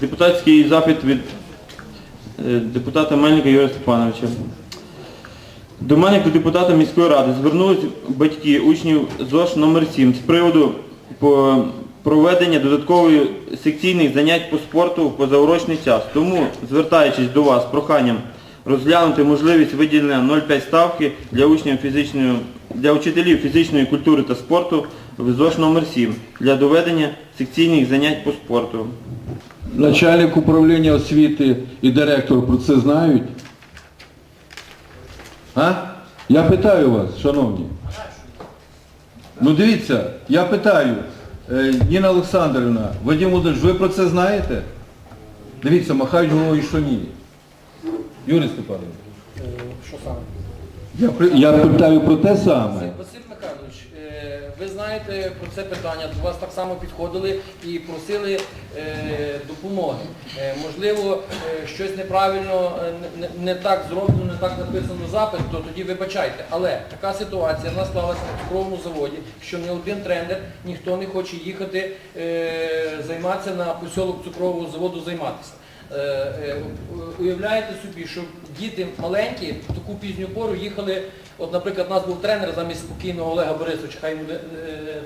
Депутатський запит від е, депутата Мельника Юрія Степановича. До мене як до депутата міської ради звернулись батьки учнів ЗОШ номер 7 з приводу проведення додаткових секційних занять по спорту в позаурочний час. Тому, звертаючись до вас з проханням розглянути можливість виділення 0,5 ставки для учнів фізичної, для учителів фізичної культури та спорту в ЗОШ номер 7 для доведення секційних занять по спорту. Начальник управління освіти і директор про це знають? А? Я питаю вас, шановні. Ну дивіться, я питаю, е, Ніна Олександрівна, Вадим Володимирович, ви про це знаєте? Дивіться, махають головою, що ні. Юрій Степанович, Що саме? я, я питаю про те саме. Ви знаєте про це питання, до вас так само підходили і просили е, допомоги. Е, Можливо, е, щось неправильно, не- так зроблено, не так написано запит, то тоді вибачайте. Але така ситуація в на цукровому заводі, що не один тренер, ніхто не хоче їхати займатися на посілок цукрового заводу займатися. Е, е, Уявляєте собі, що діти маленькі в таку пізню пору їхали, от, наприклад, у нас був тренер замість спокійного Олега Борисовича, хай йому е,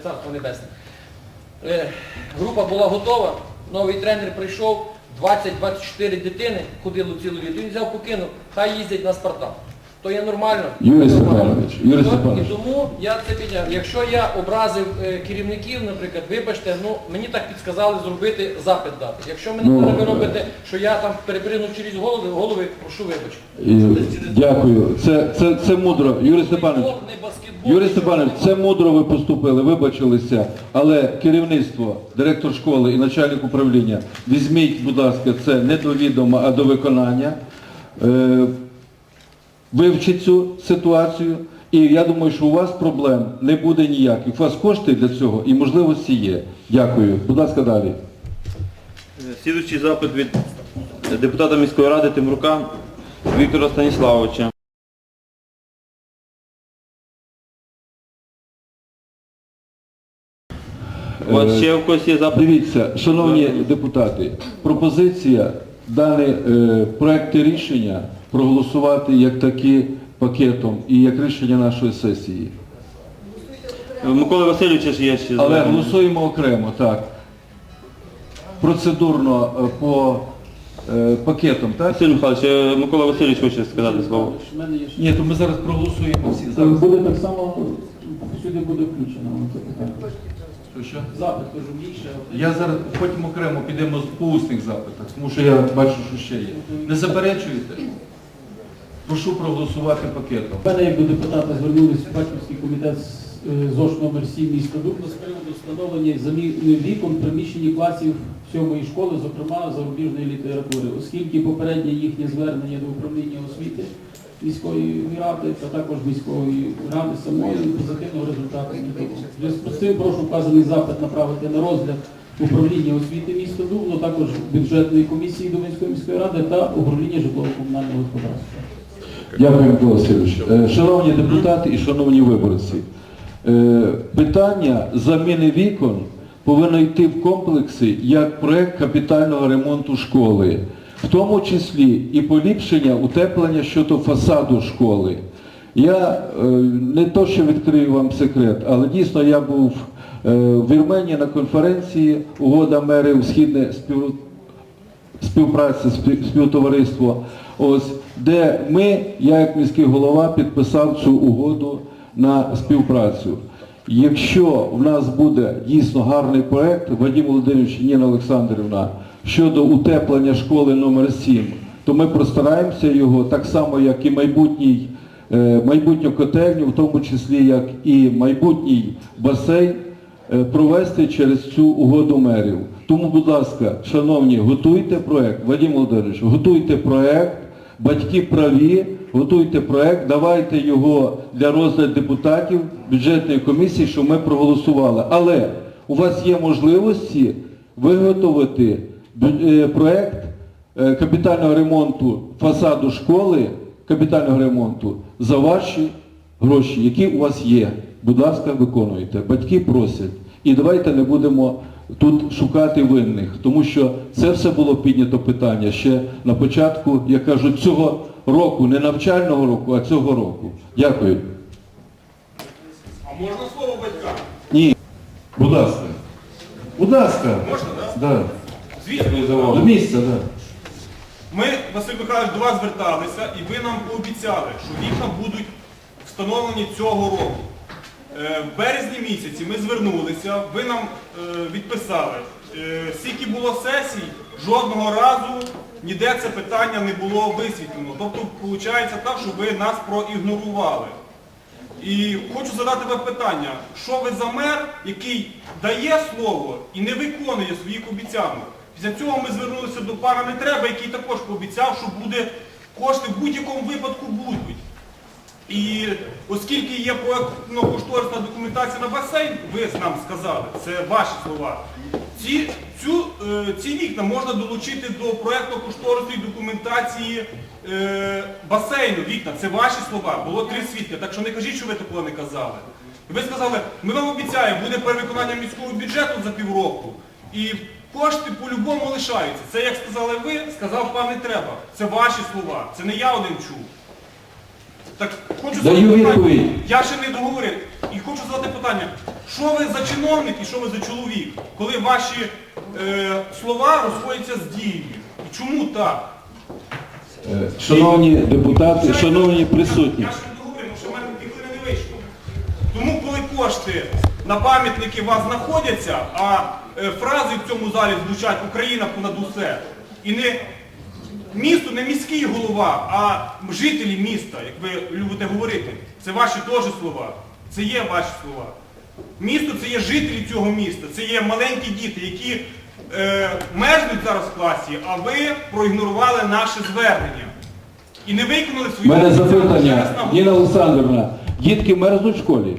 царство небесне. Група була готова, новий тренер прийшов, 20-24 дитини ходило цілу літо, він взяв покинув, хай їздять на Спартак. То є нормально. Юрій Степанович, Юрій Степанович. І тому я це підняв. Якщо я образив е, керівників, наприклад, вибачте, ну мені так підсказали зробити запит дати. Якщо мене Ну, ви робите, що я там перепринув через голови, голови, прошу вибачте. І, дякую. Це, це, це мудро. Юрій Степанович. Юрій Степанович, це мудро ви поступили, вибачилися, але керівництво, директор школи і начальник управління, візьміть, будь ласка, це не до відома, а до виконання. Е, вивчіть цю ситуацію. І я думаю, що у вас проблем не буде ніяких. У вас кошти для цього і можливості є. Дякую. Будь ласка, далі. Е, Слідуючий запит від депутата міської ради Тимрука Віктора Станіславовича. У вас Е, ще в когось є запит? Дивіться, шановні депутати, пропозиція даний е, проекти рішення проголосувати як такі пакетом і як рішення нашої сесії. Е, Микола Васильовича ж є ще Але голосуємо окремо, так. Процедурно е, по е, пакетам, так? Василь Михайлович, е, Микола Васильович хоче сказати слово. Ні, то ми зараз проголосуємо всі. Зараз. Буде так само, сюди буде включено це питання. Що? Запит кажу більше. Я зараз потім окремо підемо з- по усних запитах, тому що я бачу, що ще є. Не заперечуєте? Прошу проголосувати пакетом. Мене як до депутата звернулися Батьківський комітет з е, ЗОШ номер 7 міста Дубно з приводу встановлення заміни вікон в приміщенні класів сьомої школи, зокрема зарубіжної літератури, оскільки попереднє їхнє звернення до управління освіти міської ради та також міської ради самої позитивного результату не. В зв'язку з цим прошу вказаний запит направити на розгляд управління освіти міста Дубно, також бюджетної комісії Дубинської міської ради та управління житлово-комунального господарства. Дякую, Микола Васильович. Е, Шановні депутати і шановні виборці, е, питання заміни вікон повинно йти в комплексі як проект капітального ремонту школи, в тому числі і поліпшення утеплення щодо фасаду школи. Я е, не то, що відкрию вам секрет, але дійсно я був в Вірменії на конференції Угода мерів Східне спів співпраця, спів- співтовариство, ось, де ми, я як міський голова, підписав цю угоду на співпрацю. Якщо в нас буде дійсно гарний проект, Вадим Володимирович Ніна Олександрівна, щодо утеплення школи номер 7, то ми постараємося його так само, як і майбутній, е, майбутню котельню, в тому числі як і майбутній басейн, е, провести через цю угоду мерів. Тому, будь ласка, шановні, готуйте проект, Вадим Володимирович, готуйте проект, батьки праві, готуйте проект, давайте його для розгляду депутатів бюджетної комісії, щоб ми проголосували. Але у вас є можливості виготовити е, проект е, капітального ремонту фасаду школи, капітального ремонту за ваші гроші, які у вас є. Будь ласка, виконуйте. Батьки просять. І давайте не будемо тут шукати винних, тому що це все було піднято питання ще на початку, як кажуть, цього року, не навчального року, а цього року. Дякую. А можна слово батькам? Ні. Будь ласка. Будь ласка. Можна, так? Да. Звісно. До місця, так. Да. Ми, Василь Михайлович, до вас зверталися, і ви нам пообіцяли, що вікна будуть встановлені цього року. Е, В березні місяці ми звернулися, ви нам е, відписали. Е, Скільки було сесій, жодного разу ніде це питання не було висвітлено. Тобто, виходить так, що ви нас проігнорували. І хочу задати вам питання, що ви за мер, який дає слово і не виконує своїх обіцянок? Після цього ми звернулися до пана Нетреба, який також пообіцяв, що буде кошти в будь-якому випадку будуть. І оскільки є проєктно-кошторисна документація на басейн, ви нам сказали, це ваші слова. Ці, цю, е, ці вікна можна долучити до проєктно-кошторисної документації е, басейну. Вікна, це ваші слова. Було три свідки, так що не кажіть, що ви такого не казали. Ви сказали, ми вам обіцяємо, буде перевиконання міського бюджету за півроку. І кошти по-любому лишаються. Це як сказали ви, сказав пан не треба. Це ваші слова. Це не я один чув. Так хочу Даю задати питання. відповідь. Я ще не договорив. І хочу задати питання, що ви за чиновник і що ви за чоловік, коли ваші е, слова розходяться з дією? І чому так? Е, Шановні депутати, шановні присутні. Я ще не договорив, тому що в мене ніколи не вийшло. Тому коли кошти на пам'ятники у вас знаходяться, а е, фрази в цьому залі звучать Україна понад усе. І не місто, не міський голова, а жителі міста, як ви любите говорити. Це ваші теж слова. Це є ваші слова. Місто це є жителі цього міста, це є маленькі діти, які е, мерзнуть зараз в класі, а ви проігнорували наше звернення. І не виконали У мене запитання. Ніна Олександрівна, дітки мерзнуть в школі?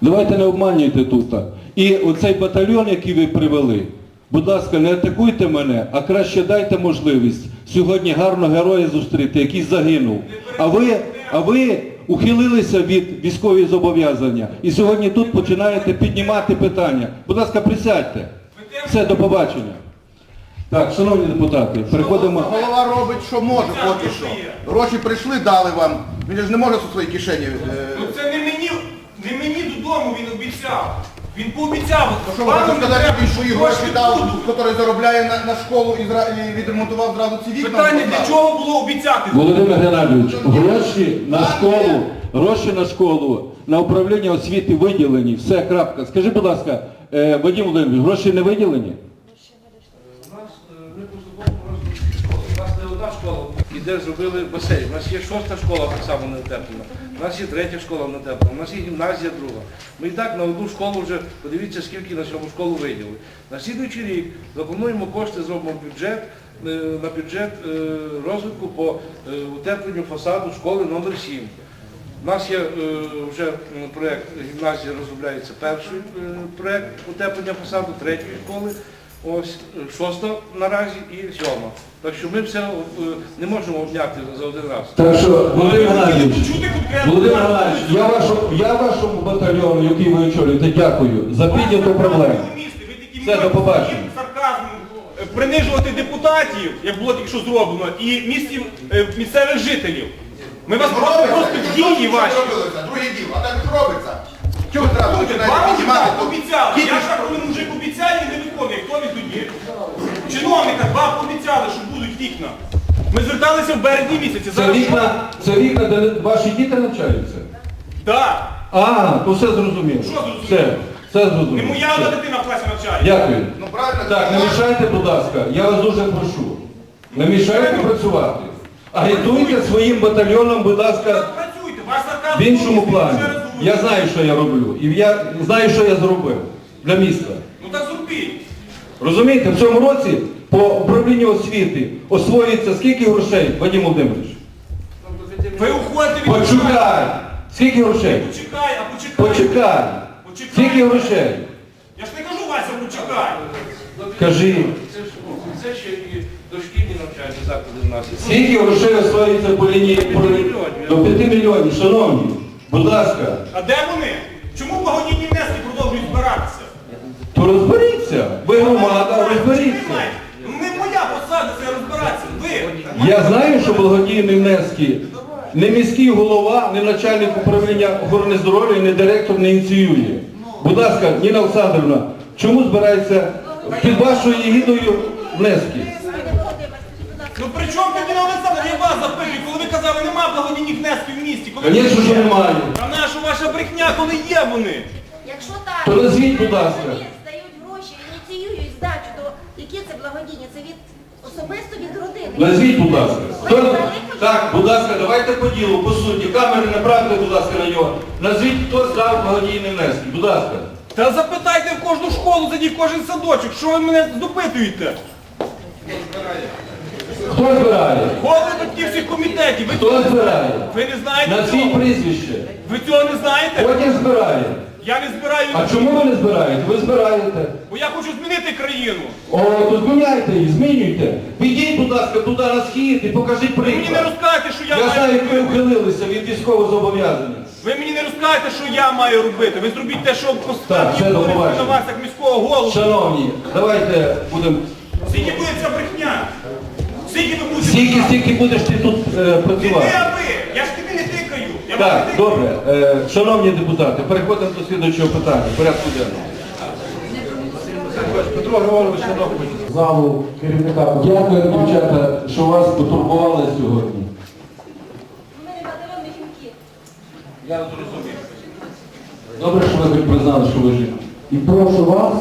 Давайте не обманюйте тут. І оцей батальйон, який ви привели, будь ласка, не атакуйте мене, а краще дайте можливість сьогодні гарно героя зустріти, який загинув. А ви, а ви ухилилися від військової зобов'язання і сьогодні тут починаєте піднімати питання. Будь ласка, присядьте. Все, до побачення. Так, шановні депутати, переходимо. Голова робить, що може, поки що. Гроші прийшли, дали вам. Він ж не може у своїй кишені. е, Ну це не мені, не мені додому він обіцяв. Він пообіцяв. Ну що ви пану хочете сказати, він свої гроші кошти дав, будуть. який заробляє на, на школу і, зра- і відремонтував зразу ці вікна? Питання для чого було обіцяти? Володимир Геннадійович, гроші на школу, гроші на школу, на управління освіти виділені, все, крапка. Скажи, будь ласка, е, Вадим Володимирович, гроші не виділені? У нас е, ми поступово розвитку школи. У нас не одна школа, де зробили басейн. У нас є шоста школа так само не утеплена. У нас є третя школа не утеплена. У нас є гімназія друга. Ми і так на одну школу вже, подивіться, скільки на цьому школу виділили. На слідуючий рік заплануємо кошти, зробимо бюджет, е, на бюджет е, розвитку по е, утепленню фасаду школи номер 7. У нас є вже проєкт гімназії розробляється перший проєкт утеплення фасаду третьої школи, ось е, шоста наразі і сьома. Так що ми все е, не можемо обняти за один раз. Так що, Володимир Геннадійович, Володимир Геннадійович, я, вашу, я вашому батальйону, який ви очолюєте, дякую за підняту проблему. Все, до побачення. Е, принижувати депутатів, як було тільки що зроблено, і місців, е, місцевих жителів. Ми вас просимо просто дії ваші. Друге діло, а так робиться? Чого ви починаєте вже піднімати? обіцяли. Я ж- так, коли мужик обіцяє і не виконує. Хто він тоді? Чиновника два обіцяли, що будуть вікна. Ми зверталися в березні місяці. Це Зараз вікна, це вікна, де ваші діти навчаються? Так. А, то все зрозуміло. Що зрозуміло? Все, все Не зрозуміло. моя Все. одна дитина в класі навчає. Дякую. Ну правильно, Так, не мішайте, будь ласка, я вас дуже прошу. Не мішайте працювати. Агітуйте своїм батальйоном, будь ласка, працюйте, ваш в іншому плані. Я знаю, що я роблю. І я знаю, що я зробив для міста. Ну так зробіть. Розумієте, в цьому році по управлінню освіти освоюється скільки грошей, Вадим Володимирович? Ви уходите від... Почекай! Скільки грошей? Почекай, а почекай. Почекай! Почекай. Скільки грошей? Я ж не кажу, Вася, почекай. Кажи. Це, ж, це ще і дошкільні навчальні заклади в нас. Скільки грошей освоюється по лінії по- до 5 мільйонів, шановні? Будь ласка, А де вони? Чому благодійні внески продовжують збиратися? то розберіться. Ви громада, розберіться. Не моя посада це розбиратися. Ви. Я знаю, що благодійні внески не міський голова, не начальник управління охорони здоров'я, не директор не ініціює. Будь ласка, Ніна Олександрівна, чому збирається під вашою егідою внески? Ну при чому тоді на Олександр? Я вас запитую, коли ви казали, нема благодійних внесків в місті. Коли Звісно, що немає. А наша ваша брехня, коли є вони? Якщо так, То назвіть, будь ласка. Здачу, то які це благодійні? Це від особисто від родини. Назвіть, будь ласка. Хто... Так, будь ласка, давайте по ділу, по суті. Камери направте, будь ласка, на нього. Назвіть, хто здав благодійні внески. Будь ласка. Та запитайте в кожну школу, зайдіть в кожен садочок, що ви мене допитуєте? Хто збирає? Голови батьків всіх комітетів, ви, Хто збирає? ви не знаєте Назвіть цього? прізвище. Ви цього не знаєте? Потім збирає. Я не збираю, А чому ви не збираєте? Ви збираєте. бо я хочу змінити країну. О, то зміняйте її, змінюйте. Підіть, будь ласка, туди на схід і покажіть Ви мені не розкажете, що я, Я маю знаю, як ви ухилилися від військового зобов'язання. Ви мені не розкажете, що я маю робити. Ви зробіть те, що до на вас, як міського голову. Шановні, давайте будемо. Скільки буде ця брехня? Скільки ви будете Стільки, брехати? стільки будеш ти тут е, працювати. ти, а ви. Я ж тобі не тикаю. Я Так, добре. Е, шановні депутати, переходимо до слідуючого питання. Порядку денного. Петро Григорович, шановні. Залу керівника. Дякую, дівчата, що вас потурбували сьогодні. Батальйонні жінки. Добре, що ви признали, що ви жінка. І прошу вас